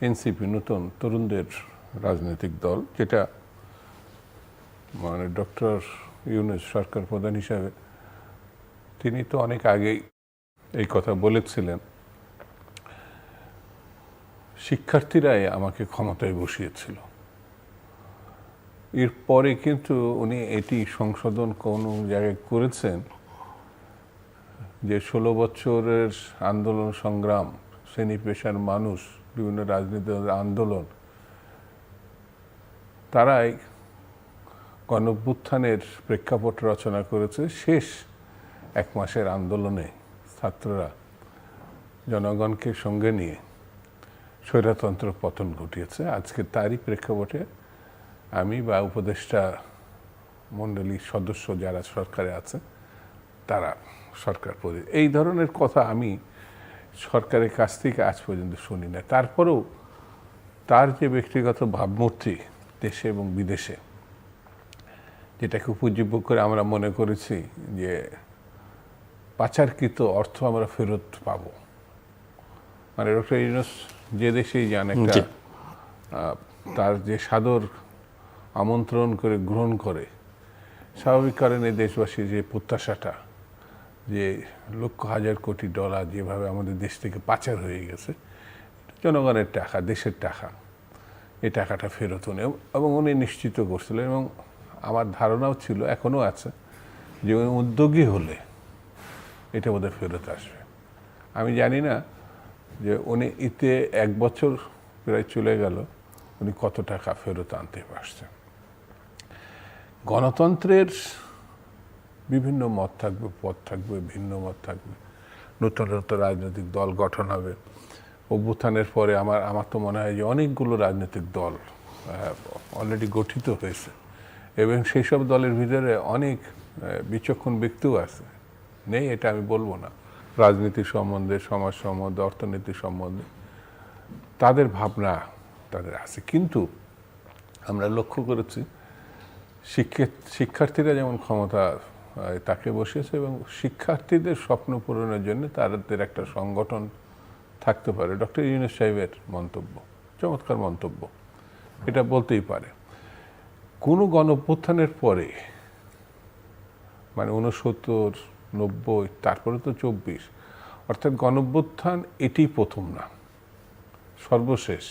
NCP নতুন তরুণদের রাজনৈতিক দল, যেটা মানে ডক্টর ইউনুস সরকার প্রধান হিসাবে তিনি তো অনেক আগেই এই কথা বলেছিলেন। শিক্ষার্থীরাই আমাকে ক্ষমতায় বসিয়েছিল। এরপরে কিন্তু উনি এটি সংশোধন কোনো জায়গায় করেছেন যে ষোলো বছরের আন্দোলন সংগ্রাম শ্রেণি পেশার মানুষ, বিভিন্ন রাজনৈতিক আন্দোলন, তারাই গণভ্যুত্থানের প্রেক্ষাপট রচনা করেছে শেষ এক মাসের আন্দোলনে ছাত্ররা জনগণকে সঙ্গে নিয়ে স্বৈরতন্ত্র পতন ঘটিয়েছে। আজকে তারই প্রেক্ষাপটে আমি বা উপদেষ্টা মণ্ডলীর সদস্য যারা সরকারে আছে, তারা সরকার পরি এই ধরনের কথা আমি সরকারের কাছ থেকে আজ পর্যন্ত শুনি না। তারপরেও তার যে ব্যক্তিগত ভাবমূর্তি দেশে এবং বিদেশে যেটাকে উপজীব্য করে আমরা মনে করেছি যে পাচারকৃত অর্থ আমরা ফেরত পাবো। মানে ডক্টর ইউনুস যে দেশেই যান একটা তার যে সাদর আমন্ত্রণ করে গ্রহণ করে স্বাভাবিক কারণে দেশবাসীর যে প্রত্যাশাটা যে লক্ষ হাজার কোটি ডলার যেভাবে আমাদের দেশ থেকে পাচার হয়ে গেছে, জনগণের টাকা, দেশের টাকা, এই টাকাটা ফেরত উনি এবং উনি নিশ্চিত করছিলেন এবং আমার ধারণাও ছিল, এখনও আছে, যে উনি উদ্যোগী হলে এটা বোধহয় ফেরত আসবে। আমি জানি না যে উনি ইতে এক বছর প্রায় চলে গেল, উনি কত টাকা ফেরত আনতে পারছেন। গণতন্ত্রের বিভিন্ন মত থাকবে, পথ থাকবে, ভিন্ন মত থাকবে। নতুন নতুন রাজনৈতিক দল গঠন হবে। অভ্যুত্থানের পরে আমার আমার তো মনে হয় যে অনেকগুলো রাজনৈতিক দল অলরেডি গঠিত হয়েছে। এবং সেই সব দলের ভিতরে অনেক বিচক্ষণ ব্যক্তিও আছে। নেই, এটা আমি বলব না। রাজনীতি সম্বন্ধে, সমাজ সম্বন্ধে, অর্থনীতি সম্বন্ধে তাদের ভাবনা তাদের আছে। কিন্তু আমরা লক্ষ্য করেছি শিক্ষার্থীরা যেমন ক্ষমতা তাকে বসিয়েছে এবং শিক্ষার্থীদের স্বপ্ন পূরণের জন্য তাদের একটা সংগঠন থাকতে পারে। ডক্টর ইউনুস সাহেবের মন্তব্য, চমৎকার মন্তব্য। এটা বলতেই পারে। কোনো গণঅভ্যুত্থানের পরে মানে উনসত্তর নব্বই, তারপরে তো চব্বিশ, অর্থাৎ গণঅভ্যুত্থান এটি প্রথম না, সর্বশেষ।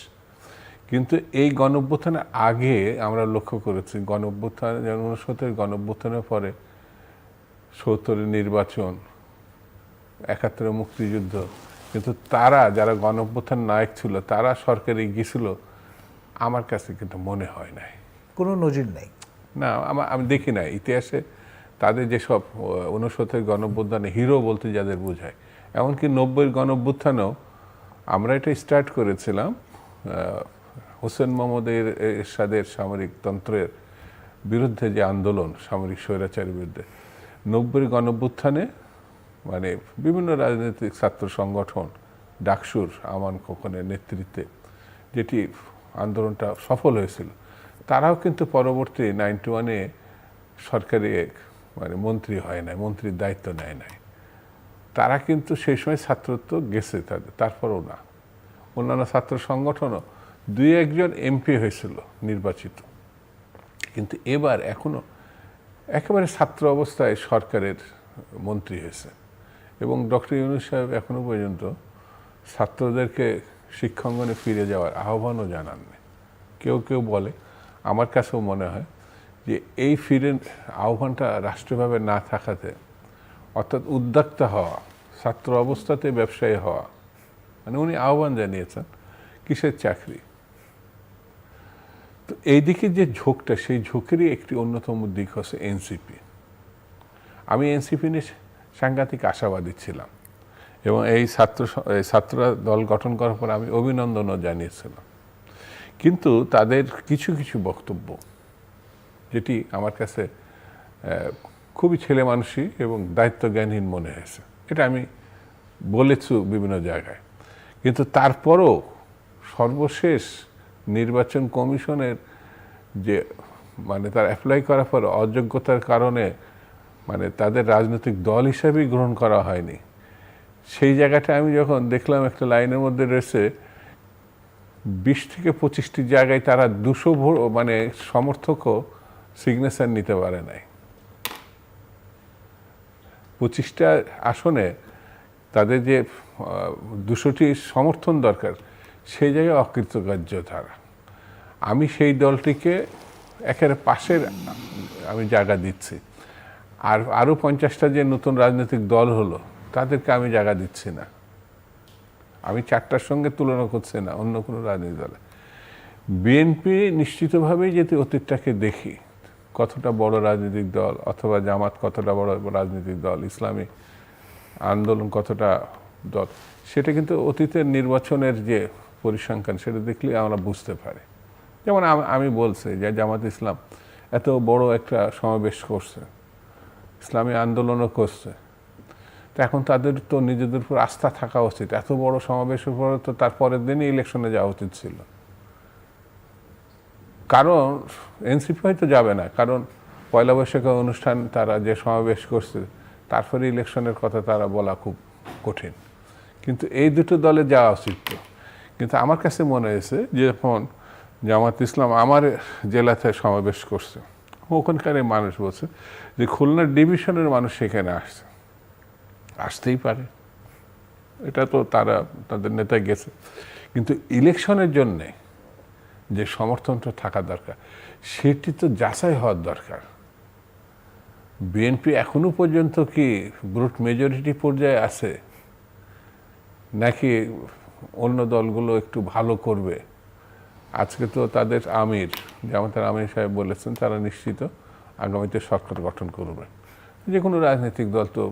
কিন্তু এই গণঅভ্যুত্থানের আগে আমরা লক্ষ্য করেছি, গণঅভ্যুত্থান, যেমন উনসত্তরের গণঅভ্যুত্থানের পরে সত্তরের নির্বাচন একাত্তরের মুক্তিযুদ্ধ। কিন্তু তারা যারা গণঅভ্যুত্থান নায়ক ছিল তারা সরকারে গিয়েছিল আমার কাছে কিন্তু মনে হয় নাই। কোনো নজির নেই। না আমা- আমি দেখি না ইতিহাসে তাদের যেসব উনসত্তরের গণঅভ্যুত্থানে হিরো বলতে যাদের বোঝায় এমনকি নব্বইয়ের গণঅভ্যুত্থানেও আমরা এটা স্টার্ট করেছিলাম হোসেন মোহাম্মদের এরশাদের সামরিক তন্ত্রের বিরুদ্ধে যে আন্দোলন সামরিক স্বৈরাচারের বিরুদ্ধে। নব্বইয়ের গণভ্যুত্থানে মানে বিভিন্ন রাজনৈতিক ছাত্র সংগঠন, ডাকসুর, আমান খোকনের নেতৃত্বে যেটি আন্দোলনটা সফল হয়েছিল, তারাও কিন্তু পরবর্তী নাইনটি ওয়ানে সরকারি মানে মন্ত্রী হয় নাই, মন্ত্রীর দায়িত্ব নেয় নাই। তারা কিন্তু সেই সময় ছাত্রত্ব গেছে তাদের তারপরও না। অন্যান্য ছাত্র সংগঠনও দুই একজন এমপি হয়েছিল নির্বাচিত। কিন্তু এবার এখনও একেবারে ছাত্র অবস্থায় সরকারের মন্ত্রী হয়েছে। এবং ডক্টর ইউনুস সাহেব এখনও পর্যন্ত ছাত্রদেরকে শিক্ষাঙ্গনে ফিরে যাওয়ার আহ্বানও জানাননি। কেউ কেউ বলে, আমার কাছেও মনে হয় যে এই ফিরে আহ্বানটা রাষ্ট্রীয়ভাবে না থাকাতে, অর্থাৎ উদ্যোক্তা হওয়া, ছাত্র অবস্থাতে ব্যবসায়ী হওয়া মানে উনি আহ্বান জানিয়েছেন, কিসের চাকরি? তো এই দিকে যে ঝোঁকটা, সেই ঝোঁকেরই একটি অন্যতম দিক হচ্ছে এনসিপি আমি এনসিপি নিয়ে সাংঘাতিক আশাবাদী ছিলাম এবং এই ছাত্র ছাত্ররা দল গঠন করার পর আমি অভিনন্দনও জানিয়েছিলাম। কিন্তু তাদের কিছু কিছু বক্তব্য যেটি আমার কাছে খুবই ছেলে মানুষই এবং দায়িত্বজ্ঞানহীন মনে হয়েছে। এটা আমি বলেছি বিভিন্ন জায়গায়। কিন্তু তারপরও সর্বশেষ নির্বাচন কমিশনের যে মানে তার অ্যাপ্লাই করার পর অযোগ্যতার কারণে মানে তাদের রাজনৈতিক দল হিসাবেই গ্রহণ করা হয়নি। সেই জায়গাটা আমি যখন দেখলাম, একটা লাইনের মধ্যে রয়েছে, বিশ থেকে পঁচিশটি জায়গায় তারা দুশো মানে সমর্থকও সিগনেচার নিতে পারে নাই। পঁচিশটা আসনে তাদের যে দুশোটি সমর্থন দরকার সেই জায়গায় অকৃতকার্য তারা। আমি সেই দলটিকে একেবারে পাশের, আমি জায়গা দিচ্ছি। আর আরও পঞ্চাশটা যে নতুন রাজনৈতিক দল হলো, তাদেরকে আমি জায়গা দিচ্ছি না। আমি চারটার সঙ্গে তুলনা করছি না, অন্য কোনো রাজনৈতিক দলে। বিএনপি নিশ্চিতভাবেই যদি অতীতটাকে দেখি, কতটা বড় রাজনৈতিক দল, অথবা জামাত কতটা বড় রাজনৈতিক দল, ইসলামী আন্দোলন কতটা দল, সেটা কিন্তু অতীতের নির্বাচনের যে পরিসংখ্যান, সেটা দেখলে আমরা বুঝতে পারি। যেমন আমি বলছি যে জামাত ইসলাম এত বড় একটা সমাবেশ করছে, ইসলামী আন্দোলনও করছে। তো এখন তাদের তো নিজেদের উপর আস্থা থাকা উচিত। এত বড় সমাবেশের পরে তো তার পরের দিনই ইলেকশনে যাওয়া উচিত ছিল। কারণ এনসিপি হয়তো যাবে না, কারণ পয়লা বৈশাখে অনুষ্ঠান তারা যে সমাবেশ করছে, তারপরে ইলেকশনের কথা তারা বলা খুব কঠিন। কিন্তু এই দুটো দলে যাওয়া উচিত তো। কিন্তু আমার কাছে মনে হয়েছে যে যখন জামাত ইসলাম আমার জেলাতে সমাবেশ করছে, ওখানকার মানুষ বলছে যে খুলনা ডিভিশনের মানুষ সেখানে আসছে। আসতেই পারে। এটা তো তারা, তাদের নেতা গেছে। কিন্তু ইলেকশনের জন্যে যে সমর্থনটা থাকা দরকার, সেটি তো যাচাই হওয়ার দরকার। বিএনপি এখনও পর্যন্ত কি ব্রুট মেজরিটি পর্যায়ে আছে? নাকি অন্য দলগুলো একটু ভালো করবে। আজকে তো তাদের আমির, জামাতের আমির সাহেব বলেছেন, তারা নিশ্চিত আগামীতে সরকার গঠন করবে। যে কোনো রাজনৈতিক দল তো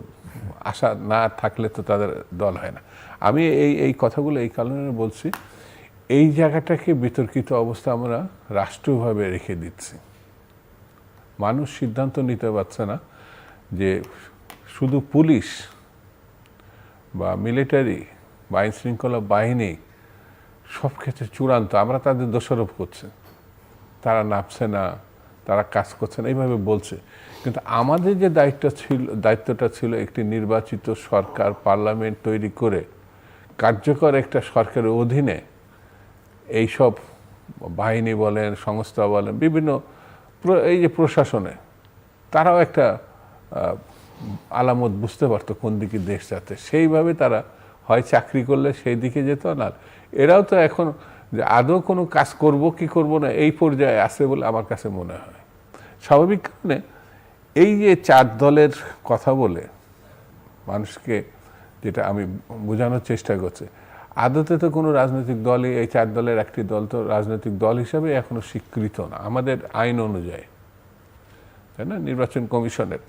আশা না থাকলে তো তাদের দল হয় না। আমি এই এই কথাগুলো এই কারণে বলছি, এই জায়গাটাকে বিতর্কিত অবস্থা আমরা রাষ্ট্রীয়ভাবে রেখে দিচ্ছি। মানুষ সিদ্ধান্ত নিতে পারছে না যে শুধু পুলিশ বা মিলিটারি বা আইন শৃঙ্খলা বাহিনী সব ক্ষেত্রে চূড়ান্ত, আমরা তাদের দোষারোপ করছি। তারা নামছে না, তারা কাজ করছে না, এইভাবে বলছে। কিন্তু আমাদের যে দায়িত্ব ছিল, দায়িত্বটা ছিল একটি নির্বাচিত সরকার, পার্লামেন্ট তৈরি করে কার্যকর একটা সরকারের অধীনে এইসব বাহিনী বলেন, সংস্থা বলেন, বিভিন্ন এই যে প্রশাসনে, তারাও একটা আলামত বুঝতে পারতো কোন দিকে দেশ যাচ্ছে। সেইভাবে তারা হয় চাকরি করলে সেই দিকে যেত না। এরাও তো এখন যে আদৌ কোনো কাজ করব কি করব না, এই পর্যায়ে আছে বলে আমার কাছে মনে হয়। স্বাভাবিক কারণে এই যে চার দলের কথা বলে মানুষকে যেটা আমি বোঝানোর চেষ্টা করছি, আদতে তো কোনো রাজনৈতিক দলই, এই চার দলের একটি দল তো রাজনৈতিক দল হিসাবে এখনও স্বীকৃত না, আমাদের আইন অনুযায়ী। তাই না? নির্বাচন কমিশনের।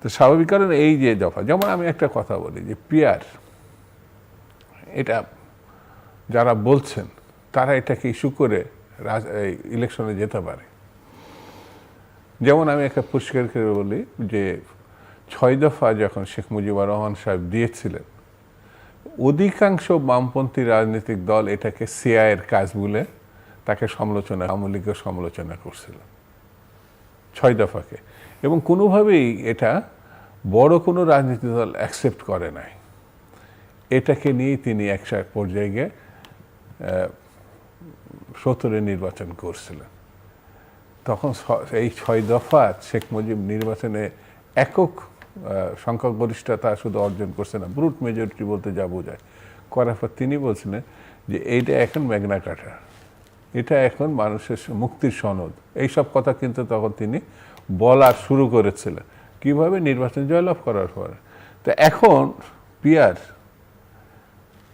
তো স্বাভাবিক কারণে এই যে দফা, যেমন আমি একটা কথা বলি যে পিয়ার এটা যারা বলছেন, তারা এটাকে ইস্যু করে ইলেকশনে যেতে পারে। যেমন আমি একটা পরিষ্কার করে বলি যে, ছয় দফা যখন শেখ মুজিবুর রহমান সাহেব দিয়েছিলেন, অধিকাংশ বামপন্থী রাজনৈতিক দল এটাকে সিআইয়ের কাজ বলে তাকে সমালোচনা, আওয়ামী লীগের সমালোচনা করছিল। ছয় দফাকে। এবং কোনোভাবেই এটা বড় কোনো রাজনীতি দল অ্যাকসেপ্ট করে নাই। এটাকে নিয়েই তিনি এক পর্যায়ে গিয়ে সত্তরে নির্বাচন করছিলেন। তখন এই ছয় দফা শেখ মুজিব নির্বাচনে একক সংখ্যাগরিষ্ঠতা শুধু অর্জন করছে না ব্রুট মেজরিটি বলতে যা বোঝায়। করার পর তিনি বলছিলেন যে এইটা এখন মেঘনা কাটা। এটা এখন মানুষের মুক্তির সনদ। এইসব কথা কিন্তু তখন তিনি বলা শুরু করেছিলেন। কীভাবে নির্বাচন জয়লাভ করার পরে? তো এখন পিয়ার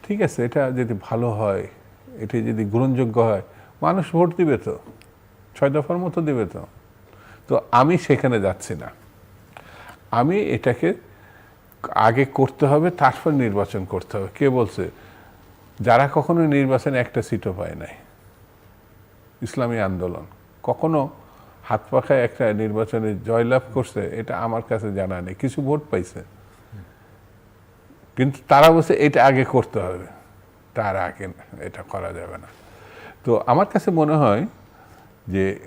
ঠিক আছে, এটা যদি ভালো হয়, এটি যদি গ্রহণযোগ্য হয়, মানুষ ভোট দিবে তো, ছয় দফার মতো দিবে তো। তো আমি সেখানে যাচ্ছি না। আমি এটাকে আগে করতে হবে, তারপর নির্বাচন করতে হবে। কে বলছে? যারা কখনো নির্বাচনে একটা সিটও পায় নাই। ইসলামী আন্দোলন। কখনো হাত পাখায় একটা নির্বাচনে জয়লাভ করছে, এটা আমার কাছে জানা নেই। কিছু ভোট পাইছে। কিন্তু তারা বলছে, এটা আগে করতে হবে। তার আগে এটা করা যাবে না। তো আমার কাছে মনে হয় যে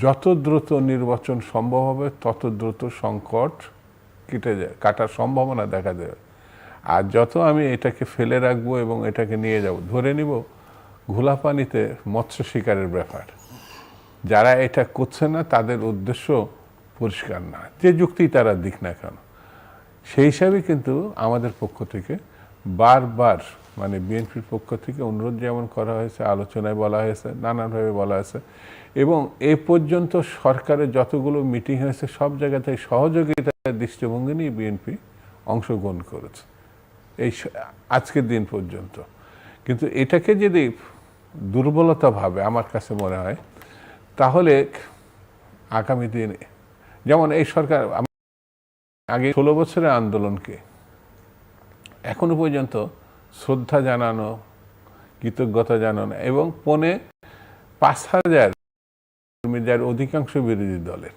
যত দ্রুত নির্বাচন সম্ভব হবে, তত দ্রুত সংকট কেটে যায়, কাটার সম্ভাবনা দেখা যাবে আর যত আমি এটাকে ফেলে রাখব এবং এটাকে নিয়ে যাব, ধরে নিব ঘোলা পানিতে মৎস্য শিকারের ব্যাপার। যারা এটা করছে না, তাদের উদ্দেশ্য পরিষ্কার না। যে যুক্তি তারা দিক না কেন। সেই হিসাবে কিন্তু আমাদের পক্ষ থেকে বারবার মানে বিএনপির পক্ষ থেকে অনুরোধ যেমন করা হয়েছে, আলোচনায় বলা হয়েছে, নানানভাবে বলা হয়েছে এবং এ পর্যন্ত সরকারের যতগুলো মিটিং হয়েছে, সব জায়গাতে সহযোগিতার দৃষ্টিভঙ্গি নিয়ে বিএনপি অংশগ্রহণ করেছে। এই আজকের দিন পর্যন্ত। কিন্তু এটাকে যদি দুর্বলতা ভাবে আমার কাছে মনে হয়, তাহলে আগামী দিনে, যেমন এই সরকার আগে ষোলো বছরের আন্দোলনকে। এখনও পর্যন্ত শ্রদ্ধা জানানো, কৃতজ্ঞতা জানানো এবং পনে পাঁচ হাজার যার অধিকাংশ বিরোধী দলের।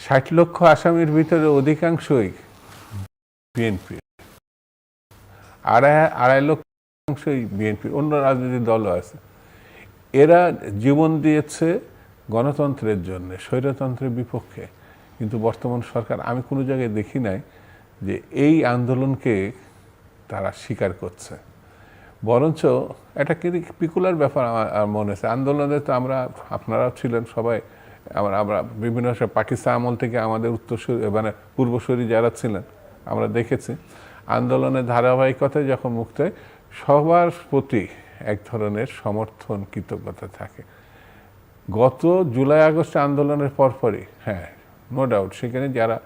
ষাট লক্ষ আসামির ভিতরে অধিকাংশই বিএনপি। আড়াই আড়াই লক্ষাংশই বিএনপি, অন্য রাজনৈতিক দলও আছে। এরা জীবন দিয়েছে গণতন্ত্রের জন্য, স্বৈরতন্ত্রের বিপক্ষে। কিন্তু বর্তমান সরকার, আমি কোনো জায়গায় দেখি নাই যে এই আন্দোলনকে তারা স্বীকার করছে। বরঞ্চ কি পিকুলার ব্যাপার আমার মনে হয়েছে আন্দোলনে তো আমরা, আপনারাও ছিলেন সবাই। আমরা আমরা বিভিন্ন পাকিস্তান আমল থেকে আমাদের উত্তরসূরি মানে পূর্বসূরি যারা ছিলেন, আমরা দেখেছি। আন্দোলনের ধারাবাহিকতায় যখন মুক্ত হয়, সবার প্রতি এক ধরনের সমর্থন, কৃতজ্ঞতা থাকে। গত জুলাই আগস্ট আন্দোলনের পরপরই হ্যাঁ নো ডাউট সেখানে যারা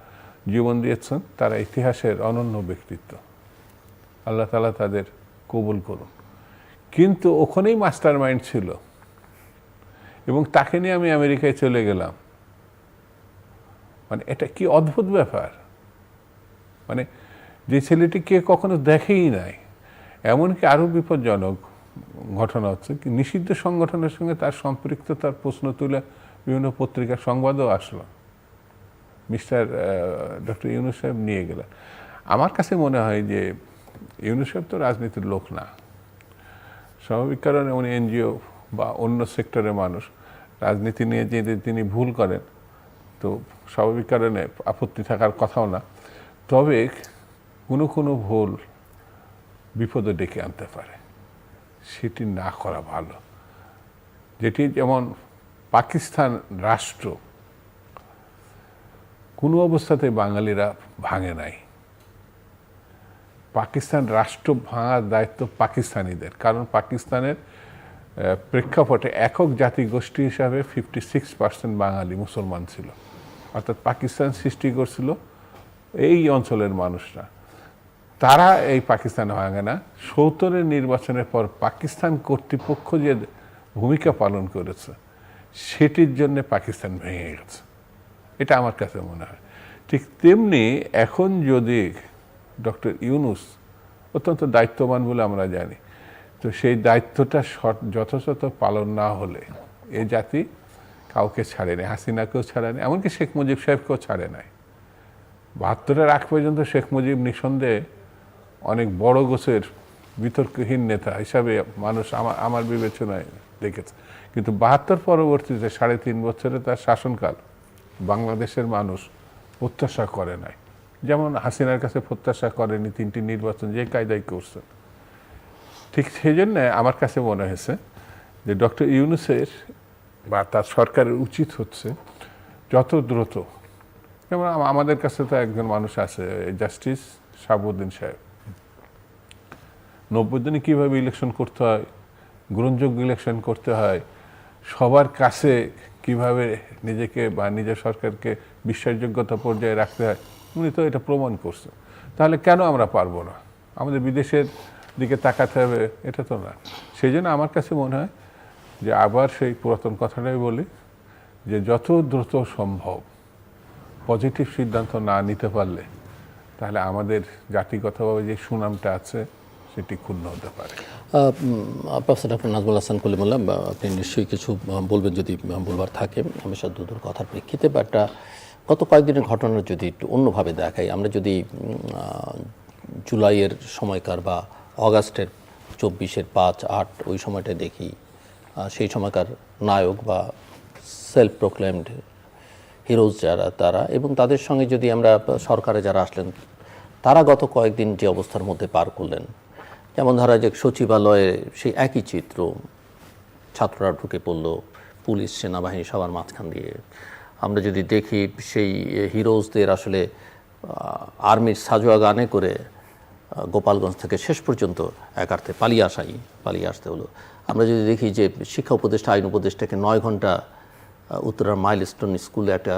জীবন দিয়েছেন, তারা ইতিহাসের অনন্য ব্যক্তিত্ব। আল্লাহ তালা তাদের কবুল করুন। কিন্তু ওখানেই মাস্টার মাইন্ড ছিল। এবং তাকে নিয়ে আমি আমেরিকায় চলে গেলাম। মানে এটা কি অদ্ভুত ব্যাপার? মানে যে ছেলেটি কে কখনো দেখেই নাই। এমনকি আরও বিপজ্জনক ঘটনা হচ্ছে কি, নিষিদ্ধ সংগঠনের সঙ্গে তার সম্পৃক্ততার প্রশ্ন তুলে বিভিন্ন পত্রিকার সংবাদও আসলো। মিস্টার ডক্টর ইউনুস সাহেব নিয়ে গেলেন। আমার কাছে মনে হয় যে ইউনুস সাহেব তো রাজনীতির লোক না। স্বাভাবিক কারণে উনি এনজিও বা অন্য সেক্টরের মানুষ। রাজনীতি নিয়ে যদি তিনি ভুল করেন, তো স্বাভাবিক কারণে আপত্তি থাকার কথাও না। তবে কোনো কোনো ভুল বিপদে ডেকে আনতে পারে। সেটি না করা ভালো। যেটি যেমন পাকিস্তান রাষ্ট্র কোনো অবস্থাতে বাঙালিরা ভাঙে নাই। পাকিস্তান রাষ্ট্র ভাঙার দায়িত্ব পাকিস্তানিদের, কারণ পাকিস্তানের প্রেক্ষাপটে একক জাতি গোষ্ঠী হিসাবে ফিফটি সিক্স পার্সেন্ট বাঙালি মুসলমান ছিল। অর্থাৎ পাকিস্তান সৃষ্টি করছিল এই অঞ্চলের মানুষরা। তারা এই পাকিস্তান ভাঙে না। সৌতরের নির্বাচনের পর পাকিস্তান কর্তৃপক্ষ যে ভূমিকা পালন করেছে, সেটির জন্য পাকিস্তান ভেঙে গেছে। এটা আমার কাছে মনে হয়। ঠিক তেমনি এখন যদি ডক্টর ইউনুস অত্যন্ত দায়িত্ববান বলে আমরা জানি, তো সেই দায়িত্বটা যথাযথ পালন না হলে এ জাতি কাউকে ছাড়ে ছাড়েনি হাসিনাকেও ছাড়ে ছাড়েনি এমনকি শেখ মুজিব সাহেবকেও ছাড়ে নাই। বাহাত্তরের আগ পর্যন্ত শেখ মুজিব নিঃসন্দেহে অনেক বড় গোছের বিতর্কহীন নেতা হিসাবে মানুষ আমার আমার বিবেচনায় দেখেছে। কিন্তু বাহাত্তর পরবর্তীতে সাড়ে তিন বছরে তার শাসনকাল বাংলাদেশের মানুষ প্রত্যাশা করে নাই। যেমন হাসিনার কাছে প্রত্যাশা করেনি তিনটি নির্বাচন যে কায়দায় করছেন ঠিক সেই জন্য আমার কাছে মনে হয়েছে যে ডক্টর ইউনুসের বা তার সরকারের উচিত হচ্ছে যত দ্রুত। যেমন আমাদের কাছে তো একজন মানুষ আছে, জাস্টিস শাহাবুদ্দিন সাহেব। নব্বই দিনে কীভাবে ইলেকশন করতে হয়? গ্রহণযোগ্য ইলেকশন করতে হয়? সবার কাছে কীভাবে নিজেকে বা নিজের সরকারকে বিশ্বাসযোগ্যতা পর্যায়ে রাখতে হয়, উনি তো এটা প্রমাণ করছে তাহলে কেন আমরা পারব না? আমাদের বিদেশের দিকে তাকাতে হবে, এটা তো না। সেই জন্য আমার কাছে মনে হয় যে আবার সেই পুরাতন কথাটাই বলি যে যত দ্রুত সম্ভব পজিটিভ সিদ্ধান্ত না নিতে পারলে, তাহলে আমাদের জাতিগতভাবে যে সুনামটা আছে সেটি ক্ষুণ্ণ হতে পারে। প্রফেসর ডক্টর নাজমুল হাসান কলিমুল্লাহ আপনি নিশ্চয়ই কিছু বলবেন যদি বলবার থাকে। আমি দুদুর কথার প্রেক্ষিতে বাট গত কয়েকদিনের ঘটনা যদি একটু অন্যভাবে দেখাই, আমরা যদি জুলাইয়ের সময়কার বা অগাস্টের চব্বিশের পাঁচ, আট ওই সময়টা দেখি সেই সময়কার নায়ক বা সেলফ প্রোক্লেমড হিরোজ যারা, তারা, এবং তাদের সঙ্গে যদি আমরা সরকারে যারা আসলেন, তারা গত কয়েকদিন যে অবস্থার মধ্যে পার করলেন যেমন ধরা যাক, সচিবালয়ে সেই একই চিত্র ছাত্ররা ঢুকে পড়ল, পুলিশ, সেনাবাহিনী সবার মাঝখান দিয়ে। আমরা যদি দেখি সেই হিরোজদের আসলে আর্মির সাজোয়া গানে করে গোপালগঞ্জ থেকে শেষ পর্যন্ত একার্থে পালিয়ে আসাই, পালিয়ে আসতে হলো। আমরা যদি দেখি যে শিক্ষা উপদেষ্টা, আইন উপদেষ্টাকে নয় ঘণ্টা উত্তরার মাইলস্টোন স্কুলে একটা